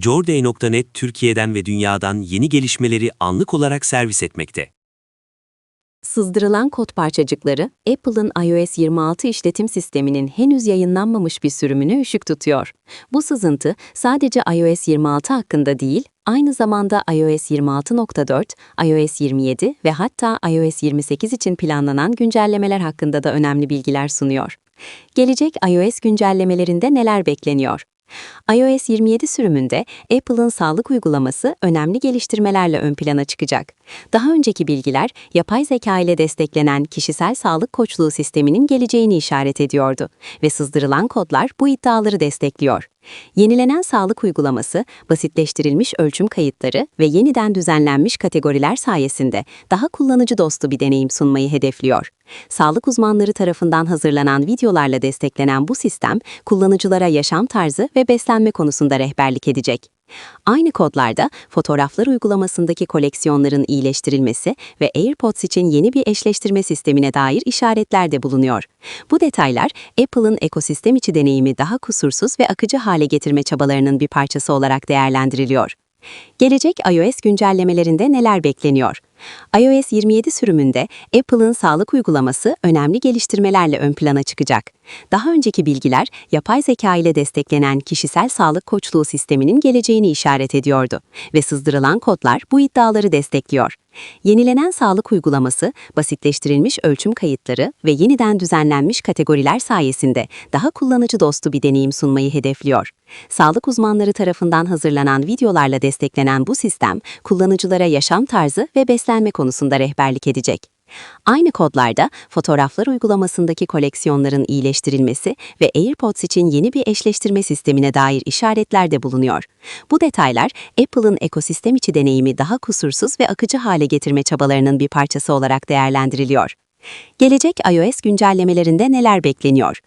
Jorday.net Türkiye'den ve dünyadan yeni gelişmeleri anlık olarak servis etmekte. Sızdırılan kod parçacıkları, Apple'ın iOS 26 işletim sisteminin henüz yayınlanmamış bir sürümünü ışık tutuyor. Bu sızıntı sadece iOS 26 hakkında değil, aynı zamanda iOS 26.4, iOS 27 ve hatta iOS 28 için planlanan güncellemeler hakkında da önemli bilgiler sunuyor. Gelecek iOS güncellemelerinde neler bekleniyor? iOS 27 sürümünde Apple'ın sağlık uygulaması önemli geliştirmelerle ön plana çıkacak. Daha önceki bilgiler, yapay zeka ile desteklenen kişisel sağlık koçluğu sisteminin geleceğini işaret ediyordu ve sızdırılan kodlar bu iddiaları destekliyor. Yenilenen sağlık uygulaması, basitleştirilmiş ölçüm kayıtları ve yeniden düzenlenmiş kategoriler sayesinde daha kullanıcı dostu bir deneyim sunmayı hedefliyor. Sağlık uzmanları tarafından hazırlanan videolarla desteklenen bu sistem, kullanıcılara yaşam tarzı ve beslenme konusunda rehberlik edecek. Aynı kodlarda fotoğraflar uygulamasındaki koleksiyonların iyileştirilmesi ve AirPods için yeni bir eşleştirme sistemine dair işaretler de bulunuyor. Bu detaylar Apple'ın ekosistem içi deneyimi daha kusursuz ve akıcı hale getirme çabalarının bir parçası olarak değerlendiriliyor. Gelecek iOS güncellemelerinde neler bekleniyor? iOS 27 sürümünde Apple'ın sağlık uygulaması önemli geliştirmelerle ön plana çıkacak. Daha önceki bilgiler, yapay zeka ile desteklenen kişisel sağlık koçluğu sisteminin geleceğini işaret ediyordu ve sızdırılan kodlar bu iddiaları destekliyor. Yenilenen sağlık uygulaması, basitleştirilmiş ölçüm kayıtları ve yeniden düzenlenmiş kategoriler sayesinde daha kullanıcı dostu bir deneyim sunmayı hedefliyor. Sağlık uzmanları tarafından hazırlanan videolarla desteklenen bu sistem, kullanıcılara yaşam tarzı ve beslenme konusunda rehberlik edecek. Aynı kodlarda fotoğraflar uygulamasındaki koleksiyonların iyileştirilmesi ve AirPods için yeni bir eşleştirme sistemine dair işaretler de bulunuyor. Bu detaylar Apple'ın ekosistem içi deneyimi daha kusursuz ve akıcı hale getirme çabalarının bir parçası olarak değerlendiriliyor. Gelecek iOS güncellemelerinde neler bekleniyor?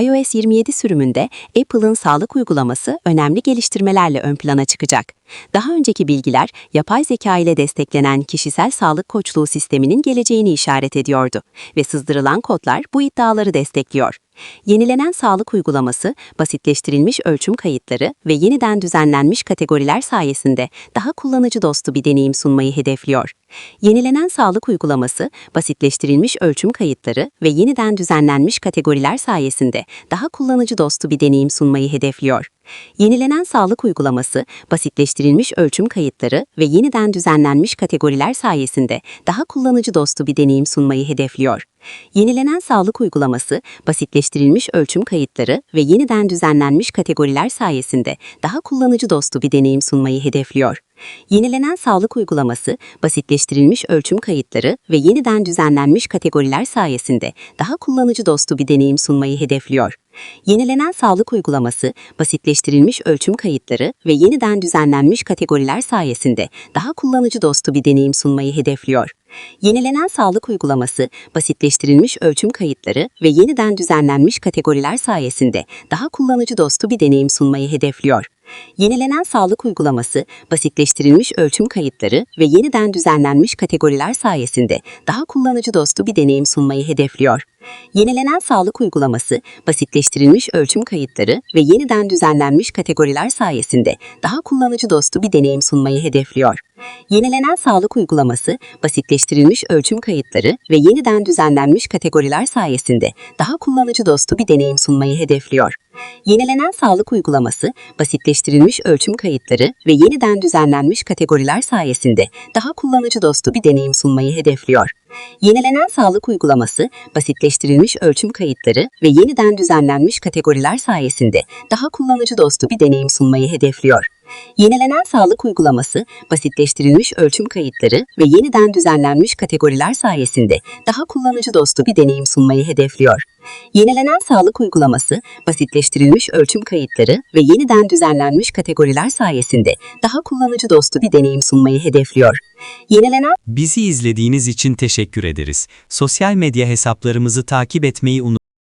iOS 27 sürümünde Apple'ın sağlık uygulaması önemli geliştirmelerle ön plana çıkacak. Daha önceki bilgiler, yapay zeka ile desteklenen kişisel sağlık koçluğu sisteminin geleceğini işaret ediyordu ve sızdırılan kodlar bu iddiaları destekliyor. Yenilenen sağlık uygulaması, basitleştirilmiş ölçüm kayıtları ve yeniden düzenlenmiş kategoriler sayesinde daha kullanıcı dostu bir deneyim sunmayı hedefliyor. Yenilenen sağlık uygulaması, basitleştirilmiş ölçüm kayıtları ve yeniden düzenlenmiş kategoriler sayesinde daha kullanıcı dostu bir deneyim sunmayı hedefliyor. Yenilenen sağlık uygulaması, basitleştirilmiş ölçüm kayıtları ve yeniden düzenlenmiş kategoriler sayesinde daha kullanıcı dostu bir deneyim sunmayı hedefliyor. Yenilenen sağlık uygulaması, basitleştirilmiş ölçüm kayıtları ve yeniden düzenlenmiş kategoriler sayesinde daha kullanıcı dostu bir deneyim sunmayı hedefliyor. Yenilenen sağlık uygulaması, basitleştirilmiş ölçüm kayıtları ve yeniden düzenlenmiş kategoriler sayesinde daha kullanıcı dostu bir deneyim sunmayı hedefliyor. Yenilenen sağlık uygulaması, basitleştirilmiş ölçüm kayıtları ve yeniden düzenlenmiş kategoriler sayesinde daha kullanıcı dostu bir deneyim sunmayı hedefliyor. Yenilenen sağlık uygulaması, basitleştirilmiş ölçüm kayıtları ve yeniden düzenlenmiş kategoriler sayesinde daha kullanıcı dostu bir deneyim sunmayı hedefliyor. Yenilenen sağlık uygulaması, basitleştirilmiş ölçüm kayıtları ve yeniden düzenlenmiş kategoriler sayesinde daha kullanıcı dostu bir deneyim sunmayı hedefliyor. Yenilenen sağlık uygulaması, basitleştirilmiş ölçüm kayıtları ve yeniden düzenlenmiş kategoriler sayesinde daha kullanıcı dostu bir deneyim sunmayı hedefliyor. Yenilenen sağlık uygulaması, basitleştirilmiş ölçüm kayıtları ve yeniden düzenlenmiş kategoriler sayesinde daha kullanıcı dostu bir deneyim sunmayı hedefliyor. Yenilenen sağlık uygulaması, basitleştirilmiş ölçüm kayıtları ve yeniden düzenlenmiş kategoriler sayesinde daha kullanıcı dostu bir deneyim sunmayı hedefliyor. Yenilenen sağlık uygulaması, basitleştirilmiş ölçüm kayıtları ve yeniden düzenlenmiş kategoriler sayesinde daha kullanıcı dostu bir deneyim sunmayı hedefliyor. Yenilenen sağlık uygulaması, basitleştirilmiş ölçüm kayıtları ve yeniden düzenlenmiş kategoriler sayesinde daha kullanıcı dostu bir deneyim sunmayı hedefliyor. Yenilenen sağlık uygulaması, basitleştirilmiş ölçüm kayıtları ve yeniden düzenlenmiş kategoriler sayesinde daha kullanıcı dostu bir deneyim sunmayı hedefliyor. Yenilenen Bizi izlediğiniz için teşekkür ederiz. Sosyal medya hesaplarımızı takip etmeyi unutmayın.